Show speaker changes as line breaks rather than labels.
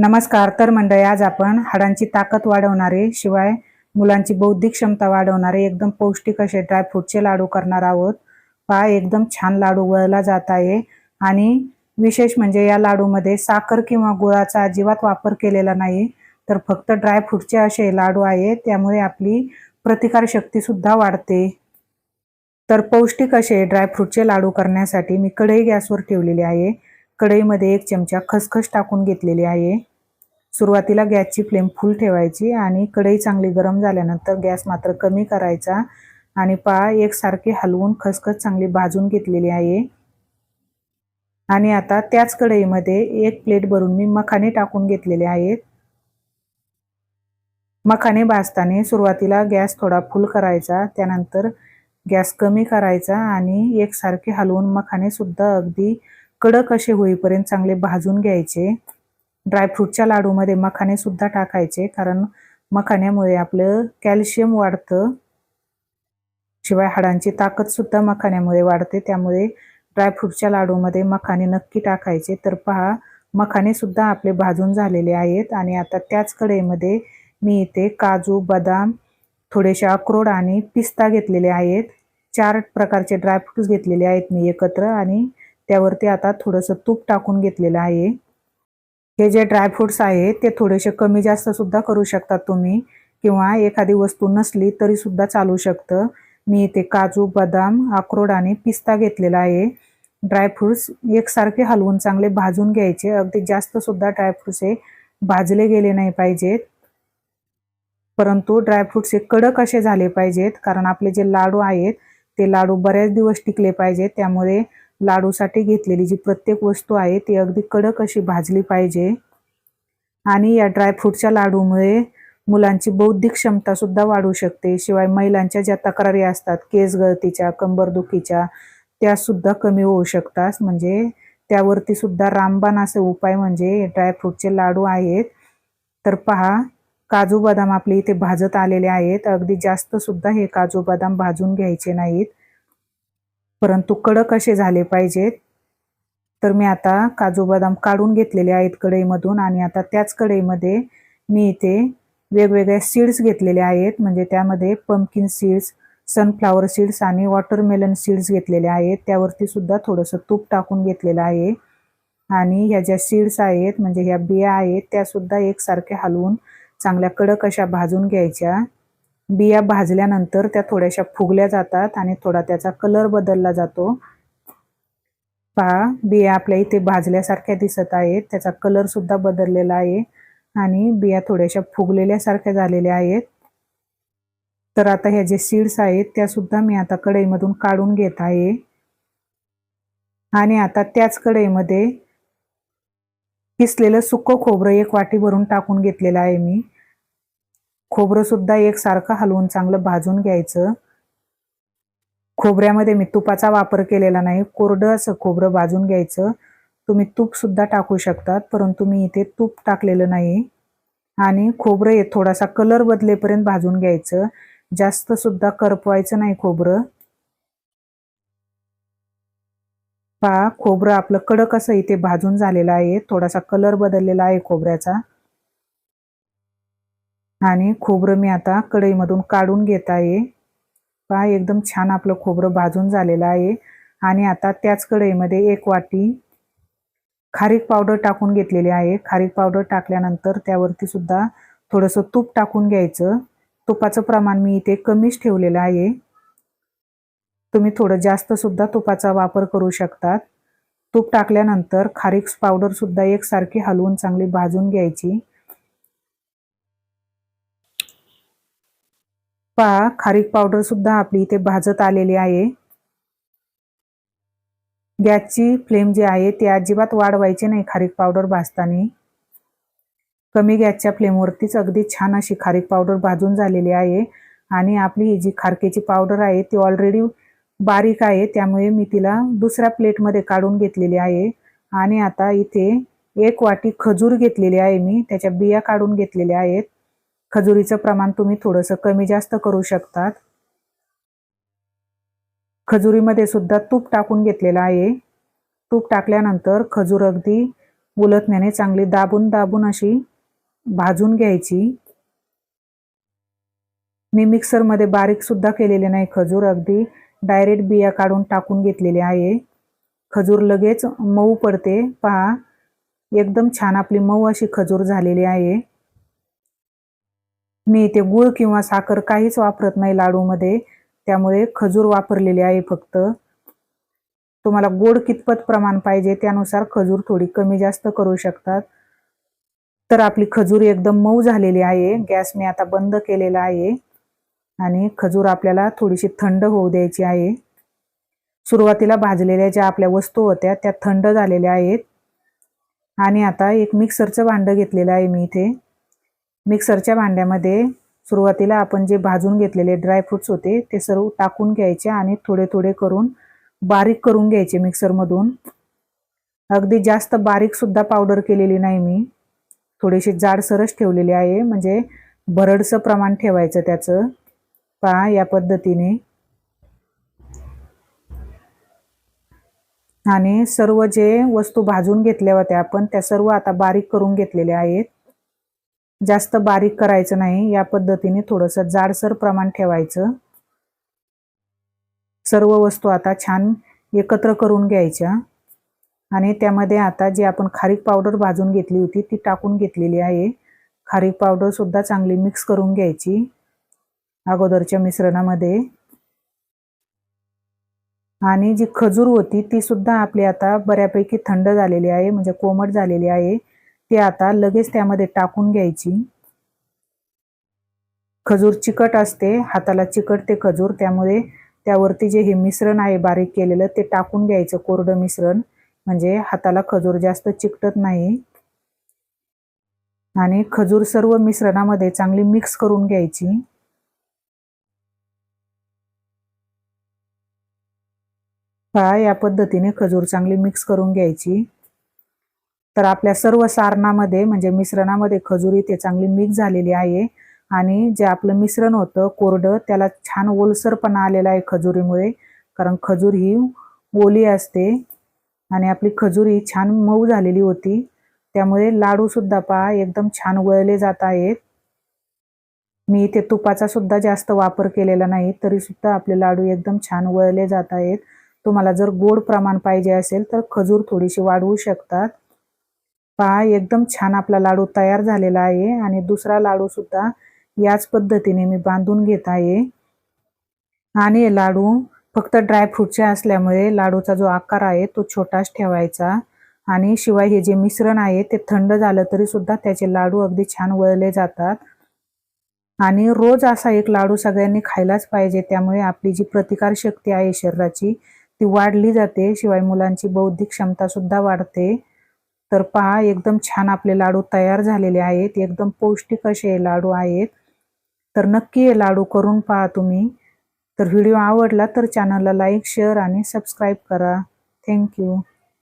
नमस्कार तर मंडळी आज आपण हाडांची ताकद वाढवणारे शिवाय मुलांची बौद्धिक क्षमता वाढवणारे एकदम पौष्टिक असे ड्रायफ्रूटचे लाडू करणार आहोत. पहा एकदम छान लाडू वळला जात आहे. आणि विशेष म्हणजे या लाडूमध्ये साखर किंवा गुळाचा अजिबात वापर केलेला नाही तर फक्त ड्रायफ्रूटचे असे लाडू आहे त्यामुळे आपली प्रतिकारशक्तीसुद्धा वाढते. तर पौष्टिक असे ड्रायफ्रूटचे लाडू करण्यासाठी मी कढई गॅसवर ठेवलेली आहे. कढईमध्ये एक चमचा खसखस टाकून घेतलेली आहे. सुरुवातीला गॅसची फ्लेम फुल ठेवायची आणि कढई चांगली गरम झाल्यानंतर गॅस मात्र कमी करायचा आणि पहा एकसारखे हलवून खसखस चांगली भाजून घेतलेली आहे. आणि आता त्याच कढईमध्ये एक प्लेट भरून मी मखाने टाकून घेतलेले आहेत. मखाने भाजताना सुरुवातीला गॅस थोडा फुल करायचा त्यानंतर गॅस कमी करायचा आणि एकसारखे हलवून मखाने सुद्धा अगदी कडक असे होईपर्यंत चांगले भाजून घ्यायचे. ड्रायफ्रूटच्या लाडूमध्ये मखाने सुद्धा टाकायचे कारण मखाण्यामुळे आपलं कॅल्शियम वाढतं. शिवाय हाडांची ताकद सुद्धा मखाण्यामुळे वाढते त्यामुळे ड्रायफ्रूटच्या लाडूमध्ये मखाने नक्की टाकायचे. तर पहा मखाने सुद्धा आपले भाजून झालेले आहेत आणि आता त्याच कढईमध्ये मी इथे काजू बदाम थोडेसे अक्रोड आणि पिस्ता घेतलेले आहेत. चार प्रकारचे ड्रायफ्रूट्स घेतलेले आहेत मी एकत्र आणि त्यावरती आता थोडंसं तूप टाकून घेतलेलं आहे. हे जे ड्रायफ्रुट्स आहेत ते थोडेसे कमी जास्त सुद्धा करू शकतात तुम्ही. किंवा एखादी वस्तू नसली तरी सुद्धा चालू शकतं. मी इथे काजू बदाम अक्रोड आणि पिस्ता घेतलेला आहे. ड्रायफ्रुट्स एकसारखे हलवून चांगले भाजून घ्यायचे. अगदी जास्त सुद्धा ड्रायफ्रुट्स हे भाजले गेले नाही पाहिजेत. परंतु ड्रायफ्रुट्स हे कडक असे झाले पाहिजेत. कारण आपले जे लाडू आहेत ते लाडू बऱ्याच दिवस टिकले पाहिजेत. त्यामुळे लाडूसाठी घेतलेली जी प्रत्येक वस्तू आहे ती अगदी कडक अशी भाजली पाहिजे. आणि या ड्रायफ्रूटच्या लाडूमुळे मुलांची बौद्धिक क्षमता सुद्धा वाढू शकते. शिवाय महिलांच्या ज्या तक्रारी असतात केस गळतीच्या कंबरदुखीच्या त्या सुद्धा कमी होऊ शकतात. म्हणजे त्यावरती सुद्धा रामबाण असे उपाय म्हणजे ड्रायफ्रूटचे लाडू आहेत. तर पहा काजू बदाम आपले इथे भाजत आलेले आहेत. अगदी जास्त सुद्धा हे काजू बदाम भाजून घ्यायचे नाहीत. परंतु कडक असे झाले पाहिजेत. तर मी आता काजू बदाम काढून घेतलेले आहेत कढईमधून आणि आता त्याच कढईमध्ये मी इथे वेगवेगळ्या सीड्स घेतलेले आहेत. म्हणजे त्यामध्ये पंपकिन सीड्स सनफ्लावर सीड्स आणि वॉटरमेलन सीड्स घेतलेले आहेत. त्यावरती सुद्धा थोडंसं तूप टाकून घेतलेलं आहे. आणि ह्या ज्या सीड्स आहेत म्हणजे ह्या बिया आहेत त्यासुद्धा एकसारख्या हलवून चांगल्या कडक अशा भाजून घ्यायच्या. बिया भाजल्यानंतर त्या थोड्याशा फुगल्या जातात आणि थोडा त्याचा कलर बदलला जातो. पहा बिया आपल्या इथे भाजल्यासारख्या दिसत आहेत. त्याचा कलर सुद्धा बदललेला आहे आणि बिया थोड्याशा फुगलेल्यासारख्या झालेल्या आहेत. तर आता ह्या जे सीड्स आहेत त्या सुद्धा मी आता कढईमधून काढून घेत आहे. आणि आता त्याच कढईमध्ये किसलेलं सुकं खोबरं एक वाटी भरून टाकून घेतलेलं आहे मी. खोबरं सुद्धा एकसारखं हलवून चांगलं भाजून घ्यायचं. खोबऱ्यामध्ये मी तुपाचा वापर केलेला नाही कोरडं असं खोबरं भाजून घ्यायचं. तुम्ही तूप सुद्धा टाकू शकतात परंतु मी इथे तूप टाकलेलं नाही. आणि खोबरं हे थोडासा कलर बदलेपर्यंत भाजून घ्यायचं. जास्त सुद्धा करपवायचं नाही खोबरं. पहा खोबरं आपलं कडक असं इथे भाजून झालेलं आहे. थोडासा कलर बदललेला आहे खोबऱ्याचा. आणि खोबरं मी आता कढईमधून काढून घेत आहे. पहा एकदम छान आपलं खोबरं भाजून झालेलं आहे. आणि आता त्याच कढईमध्ये एक वाटी खारीक पावडर टाकून घेतलेली आहे. खारीक पावडर टाकल्यानंतर त्यावरती सुद्धा थोडंसं तूप टाकून घ्यायचं. तुपाचं प्रमाण मी इथे कमीच ठेवलेलं आहे. तुम्ही थोडं जास्त सुद्धा तुपाचा वापर करू शकतात. तूप टाकल्यानंतर खारीक पावडरसुद्धा एकसारखी हलवून चांगली भाजून घ्यायची. पहा खारीक पावडर सुद्धा आपली इथे भाजत आलेली आहे. गॅसची फ्लेम जी आहे ती अजिबात वाढवायची नाही खारीक पावडर भाजताना. कमी गॅसच्या फ्लेमवरतीच अगदी छान अशी खारीक पावडर भाजून झालेली आहे. आणि आपली ही जी खारकेची पावडर आहे ती ऑलरेडी बारीक आहे त्यामुळे मी तिला दुसऱ्या प्लेटमध्ये काढून घेतलेली आहे. आणि आता इथे एक वाटी खजूर घेतलेली आहे मी त्याच्या बिया काढून घेतलेल्या आहेत. खजुरीचं प्रमाण तुम्ही थोडंसं कमी जास्त करू शकतात. खजुरीमध्ये सुद्धा तूप टाकून घेतलेलं आहे. तूप टाकल्यानंतर खजूर अगदी उलटण्याने चांगली दाबून दाबून अशी भाजून घ्यायची. मी मिक्सरमध्ये बारीकसुद्धा केलेले नाही खजूर अगदी डायरेक्ट बिया काढून टाकून घेतलेले आहे. खजूर लगेच मऊ पडते. पहा एकदम छान आपली मऊ अशी खजूर झालेली आहे. मी इथे गुळ किंवा साखर काहीच वापरत नाही लाडूमध्ये. त्यामुळे खजूर वापरलेली आहे फक्त. तुम्हाला गोड कितपत प्रमाण पाहिजे त्यानुसार खजूर थोडी कमी जास्त करू शकतात. तर आपली खजूर एकदम मऊ झालेली आहे. गॅस मी आता बंद केलेला आहे. आणि खजूर आपल्याला थोडीशी थंड होऊ द्यायची आहे. सुरुवातीला भाजलेल्या ज्या आपल्या वस्तू होत्या त्या थंड झालेल्या आहेत. आणि आता एक मिक्सरचं भांडं घेतलेलं आहे मी इथे. मिक्सरच्या भांड्यामध्ये सुरुवातीला आपण जे भाजून घेतलेले ड्रायफ्रुट्स होते ते सर्व टाकून घ्यायचे आणि थोडे थोडे करून बारीक करून घ्यायचे मिक्सरमधून. अगदी जास्त बारीकसुद्धा पावडर केलेली नाही मी. थोडीशी जाडसरच ठेवलेली आहे म्हणजे भरडचं प्रमाण ठेवायचं त्याचं. पहा या पद्धतीने. आणि सर्व जे वस्तू भाजून घेतल्या होत्या आपण त्या सर्व आता बारीक करून घेतलेल्या आहेत. जास्त बारीक करायचं नाही. या पद्धतीने थोडंसं जाडसर प्रमाण ठेवायचं. सर्व वस्तू आता छान एकत्र करून घ्यायच्या. आणि त्यामध्ये आता जी आपण खारीक पावडर भाजून घेतली होती ती टाकून घेतलेली आहे. खारीक पावडरसुद्धा चांगली मिक्स करून घ्यायची अगोदरच्या मिश्रणामध्ये. आणि जी खजूर होती ती सुद्धा आपली आता बऱ्यापैकी थंड झालेली आहे म्हणजे कोमट झालेली आहे. ते आता लगेच त्यामध्ये टाकून घ्यायची. खजूर चिकट असते हाताला चिकट ते खजूर त्यामुळे त्यावरती जे हे मिश्रण आहे बारीक केलेलं ते टाकून घ्यायचं कोरडं मिश्रण. म्हणजे हाताला खजूर जास्त चिकटत नाही. आणि खजूर सर्व मिश्रणामध्ये चांगली मिक्स करून घ्यायची. या पद्धतीने खजूर चांगली मिक्स करून घ्यायची. तर आपल्या सर्व सारणामध्ये म्हणजे मिश्रणामध्ये खजूर इथे चांगली मिक्स झालेली आहे. आणि जे आपलं मिश्रण होतं कोरडं त्याला छान ओलसरपणा आलेला आहे खजुरीमुळे. कारण खजूर ही ओली असते आणि आपली खजुरी छान मऊ झालेली होती. त्यामुळे लाडूसुद्धा पहा एकदम छान वळले जात आहेत. मी इथे तुपाचा सुद्धा जास्त वापर केलेला नाही तरी सुद्धा आपले लाडू एकदम छान वळले जात आहेत. तुम्हाला जर गोड प्रमाण पाहिजे असेल तर खजूर थोडीशी वाढवू शकतात. पहा एकदम छान आपला लाडू तयार झालेला आहे आणि दुसरा लाडू सुद्धा याच पद्धतीने मी बांधून घेत आहे. आणि हे लाडू फक्त ड्रायफ्रूटचे असल्यामुळे लाडूचा जो आकार आहे तो छोटाच ठेवायचा. आणि शिवाय हे जे मिश्रण आहे ते थंड झालं तरी सुद्धा त्याचे लाडू अगदी छान वळले जातात. आणि रोज असा एक लाडू सगळ्यांनी खायलाच पाहिजे त्यामुळे आपली जी प्रतिकार शक्ती आहे शरीराची ती वाढली जाते. शिवाय मुलांची बौद्धिक क्षमता सुद्धा वाढते. तर पहा एकदम छान आपले लाडू तयार झालेले आहेत. एकदम पौष्टिक असे हे लाडू आहेत. तर नक्की हे लाडू करून पहा तुम्ही. तर व्हिडिओ आवडला तर चॅनलला लाईक शेअर आणि सबस्क्राईब करा. Thank you